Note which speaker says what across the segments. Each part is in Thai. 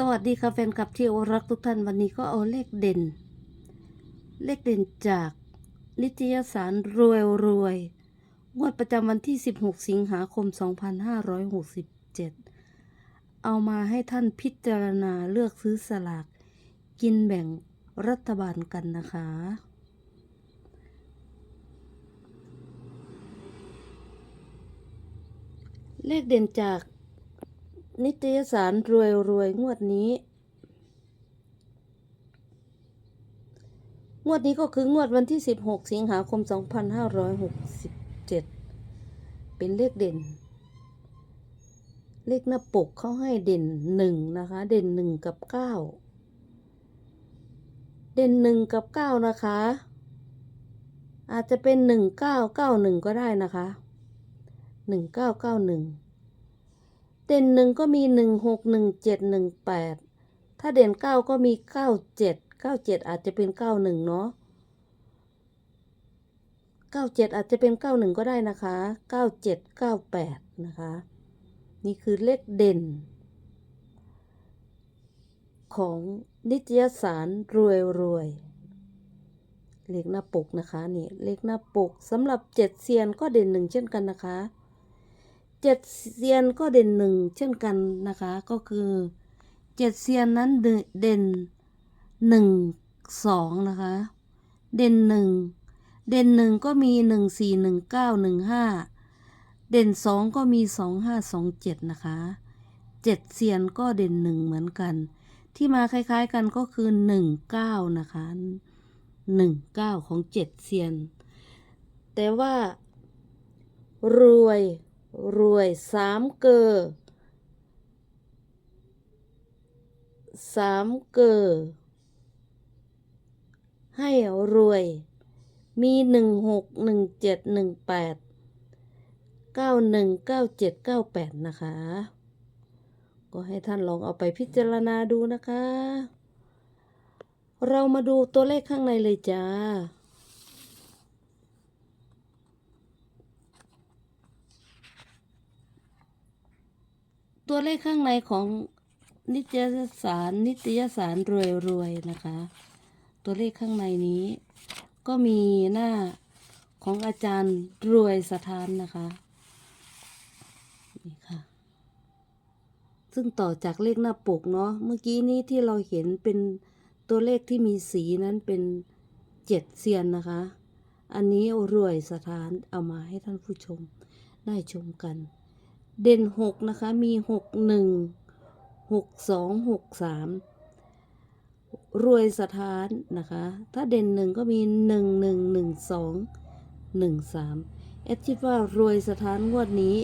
Speaker 1: สวัสดีค่ะแฟนคลับที่รักทุกท่านวันนี้ก็เอาเลขเด่น เลขเด่นจากนิตยสารรวยรวยงวดประจำวันที่ 16 สิงหาคม 2567 เอามาให้ท่านพิจารณาเลือกซื้อสลาก กินแบ่งรัฐบาลกันนะคะ เลขเด่นจาก นิตยสารรวยรวยงวดนี้ งวดนี้ก็คืองวดวันที่ 16 สิงหาคม 2567 เป็นเลขเด่น เลขหน้าปกเขาให้เด่นหนึ่งนะคะ เด่นหนึ่งกับเก้าเด่นหนึ่งกับเก้านะคะ อาจจะเป็นหนึ่งเก้าเก้าหนึ่งก็ได้นะคะหนึ่ง เด่นหนึ่งก็มีหนึ่งหกหนึ่งเจ็ดหนึ่งแปดถ้าเด่นเก้าก็มีเก้าเจ็ดเก้าเจ็ดอาจจะเป็นเก้าหนึ่งเนาะเก้าเจ็ดอาจจะเป็นเก้าหนึ่งก็ได้นะคะเก้าเจ็ดเก้าแปดนะคะ นี่คือเลขเด่น ของนิตยสารรวยรวยเลขหน้าปกนะคะนี่เลขหน้าปกสำหรับเจ็ดเซียนก็เด่นหนึ่งเช่นกันนะคะ เจ็ดเซียนก็เด่นหนึ่งเช่นกันนะคะ ก็คือเจ็ดเซียนนั้นเด่นหนึ่งสองนะคะ เด่นหนึ่งเด่นหนึ่งก็มีหนึ่งสี่หนึ่งเก้าหนึ่งห้าเด่นสองก็มีสองห้าสองเจ็ดนะคะเจ็ดเซียนก็เด่นหนึ่งเหมือนกัน ที่มาคล้ายๆกันก็คือหนึ่งเก้านะคะหนึ่งเก้าของเจ็ดเซียน แต่ว่ารวย รวยสามเกอสามเกอให้รวย มีหนึ่งหกหนึ่งเจ็ดหนึ่งแปดเก้าหนึ่งเก้าเจ็ดเก้าแปดนะคะ ก็ให้ท่านลองเอาไปพิจารณาดูนะคะ เรามาดูตัวเลขข้างในเลยจ้า ตัวเลขข้างในของนิตยสารนิตยสารรวยรวยนะคะ ตัวเลขข้างในนี้ ก็มีหน้าของอาจารย์รวยสถานนะคะนี่ค่ะ ซึ่งต่อจากเลขหน้าปกเนาะเมื่อกี้นี้ที่เราเห็นเป็นตัวเลขที่มีสีนั้นเป็นเจ็ดเซียนนะคะ อันนี้รวยสถานเอามาให้ท่านผู้ชมได้ชมกัน เด่นหกนะคะมีหกหนึ่งหกสองหกสามรวยสถานนะคะ ถ้าเด่นหนึ่งก็มีหนึ่งหนึ่งหนึ่งสองหนึ่งสามเอดคิดว่ารวยสถานงวดนี้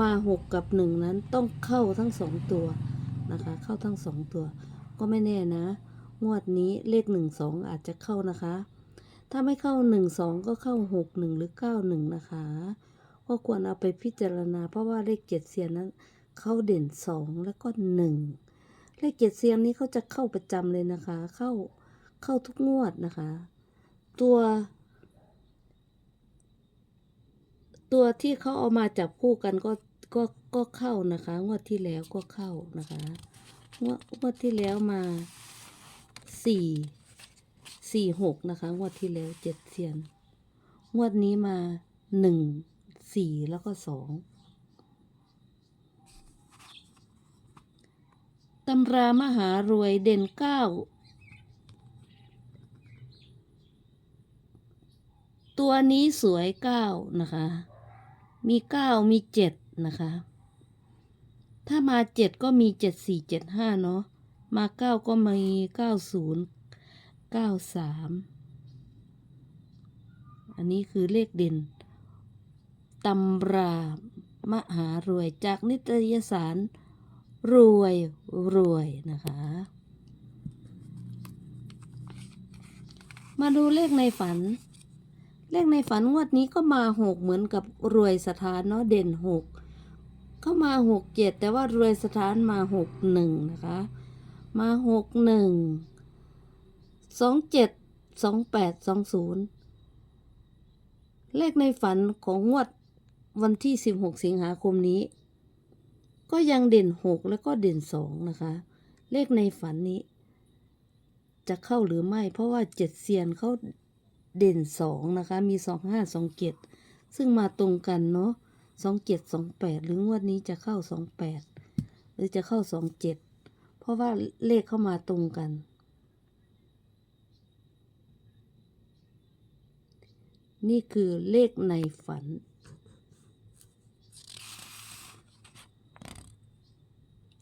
Speaker 1: มาหกกับหนึ่งนั้นต้องเข้าทั้งสองตัวนะคะ เข้าทั้งสองตัว ก็ไม่แน่นะ งวดนี้เลขหนึ่งสองอาจจะเข้านะคะ ถ้าไม่เข้าหนึ่งสองก็เข้าหกหนึ่งหรือเก้าหนึ่งนะคะ ก็ควรเอาไปพิจารณา เพราะว่าเลขเจ็ดเซียนนั้นเขาเด่นสองแล้วก็หนึ่งเลขเจ็ดเซียนนี้เขาจะเข้าประจำเลยนะคะ เข้าเข้าทุกงวดนะคะ ตัว ตัวที่เขาเอามาจับคู่กันก็ก็ก็เข้านะคะ งวดที่แล้วก็เข้านะคะงวดงวดที่แล้วมาสี่สี่หกนะคะ งวดที่แล้วเจ็ดเซียน งวดนี้มาหนึ่ง สี่แล้วก็สองตำรามหารวยเด่นเก้าตัวนี้สวยเก้านะคะ มีเก้ามีเจ็ดนะคะ ถ้ามาเจ็ดก็มีเจ็ดสี่เจ็ดห้าเนาะ มาเก้าก็มีเก้าศูนย์เก้าสาม อันนี้คือเลขเด่น ตำรามหารวยจากนิตยสาร รวยรวยนะคะ มาดูเลขในฝัน เลขในฝันงวดนี้ก็มาหกเหมือนกับรวยสถานเนาะเด่นหกเข้ามาหกเจ็ดแต่ว่ารวยสถานมาหกหนึ่งนะคะ มาหกหนึ่งสองเจ็ดสองแปดสองศูนย์เลขในฝันของงวด วันที่สิบหกสิงหาคมนี้ ก็ยังเด่นหกแล้วก็เด่นสองนะคะ เลขในฝันนี้ จะเข้าหรือไม่ เพราะว่าเจ็ดเซียนเขาเด่นสองนะคะ มีสองห้าสองเจ็ดซึ่งมาตรงกันเนาะสองเจ็ดสองแปดหรืองวดนี้จะเข้าสองแปดหรือจะเข้าสองเจ็ดเพราะว่าเลขเข้ามาตรงกันนี่คือเลขในฝัน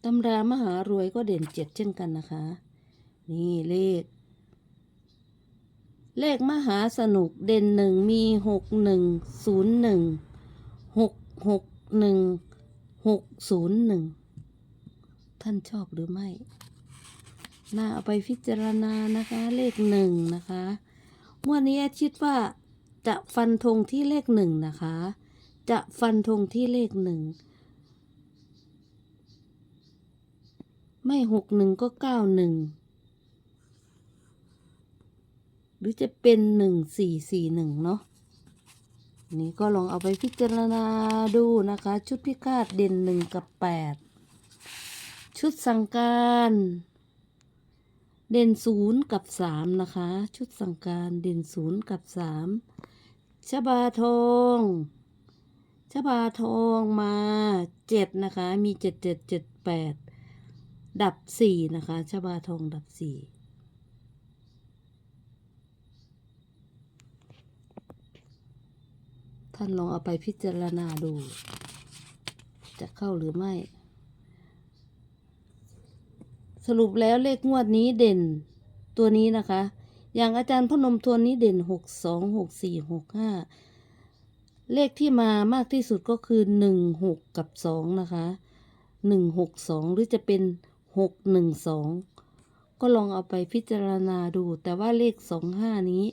Speaker 1: ตำรามหารวยก็เด่นเจ็ดเช่นกันนะคะ นี่เลข เลขมหาสนุกเด่นหนึ่งมีหกหนึ่งศูนย์หนึ่งหกหกหนึ่งหกศูนย์หนึ่งท่านชอบหรือไม่ น่าเอาไปพิจารณานะคะ เลขหนึ่งนะคะวันนี้แอดคิดว่าจะฟันธงที่เลขหนึ่งนะคะ จะฟันธงที่เลขหนึ่ง ไม่หกหนึ่งก็เก้าหนึ่งหรือจะเป็นหนึ่งสี่สี่หนึ่งเนาะนี่ก็ลองเอาไปพิจารณาดูนะคะ ชุดพิฆาตเด่นหนึ่งกับแปดชุดสังการ เด่นศูนย์กับสามนะคะ ชุดสังการเด่นศูนย์กับสามชบาทองชบาทองมาเจ็ดนะคะ มีเจ็ดเจ็ดเจ็ดแปด ดับสี่นะคะชบาทองดับสี่ท่านลองเอาไปพิจารณาดู จะเข้าหรือไม่ สรุปแล้วเลขงวดนี้เด่นตัวนี้นะคะ อย่างอาจารย์พนมทวนนี้เด่นหกสองหกสี่หกห้าเลขที่มามากที่สุดก็คือหนึ่งหกกับสองนะคะหนึ่งหกสองหรือจะเป็น หกหนึ่งสองก็ลองเอาไปพิจารณาดู แต่ว่าเลขสองห้านี้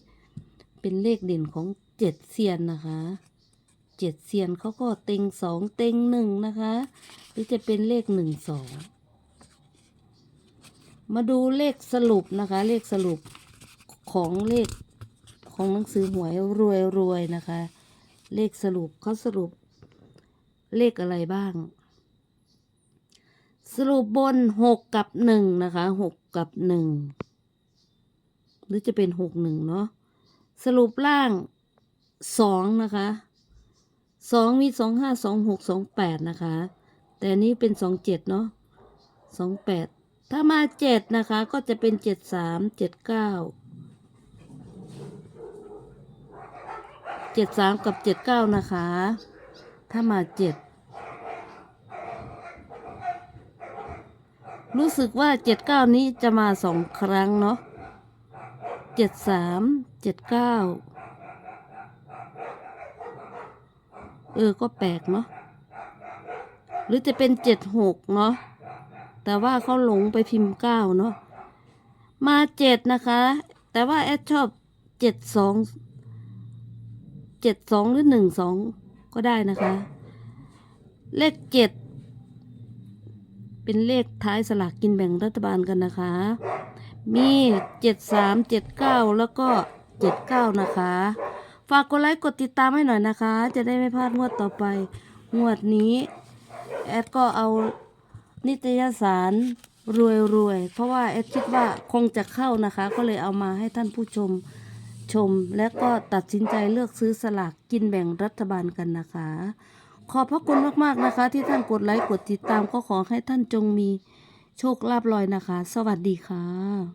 Speaker 1: เป็นเลขเด่นของเจ็ดเซียนนะคะเจ็ดเซียนเขาก็เต็งสองเต็งหนึ่งนะคะ หรือจะเป็นเลขหนึ่งสองมาดูเลขสรุปนะคะ เลขสรุปของเลขของหนังสือหวยรวยรวยนะคะ เลขสรุปเขาสรุปเลขอะไรบ้าง สรุปบนหกกับหนึ่งนะคะหกกับหนึ่งหรือจะเป็นหกหนึ่งเนาะสรุปล่างสองนะคะสองมีสองห้าสองหกสองแปดนะคะ แต่นี้เป็นสองเจ็ดเนาะสองแปดถ้ามาเจ็ดนะคะก็จะเป็นเจ็ดสามเจ็ดเก้าเจ็ดสามกับเจ็ดเก้านะคะ ถ้ามาเจ็ด รู้สึกว่าเจ็ดเก้านี้จะมาสองครั้งเนาะเจ็ดสามเจ็ดเก้าเออ ก็แปลกเนาะ หรือจะเป็นเจ็ดหกเนาะ แต่ว่าเขาหลงไปพิมพ์เก้าเนาะ มาเจ็ดนะคะ แต่ว่าแอดชอบเจ็ดสองเจ็ดสองหรือหนึ่งสองก็ได้นะคะ เลขเจ็ด เป็นเลขท้ายสลากกินแบ่งรัฐบาลกันนะคะ มีเจ็ดสามเจ็ดเก้าแล้วก็เจ็ดเก้านะคะ ฝากกดไลค์กดติดตามให้หน่อยนะคะ จะได้ไม่พลาดงวดต่อไป งวดนี้ แอดก็เอานิตยสารรวยรวยๆเพราะว่าแอดคิดว่าคงจะเข้านะคะ ก็เลยเอามาให้ท่านผู้ชมชม และก็ตัดสินใจเลือกซื้อสลากกินแบ่งรัฐบาลกันนะคะ ขอบพระคุณมากๆนะคะ ที่ท่านกดไลค์กดติดตามก็ขอให้ท่านจงมีโชคลาภลอยนะคะ สวัสดีค่ะ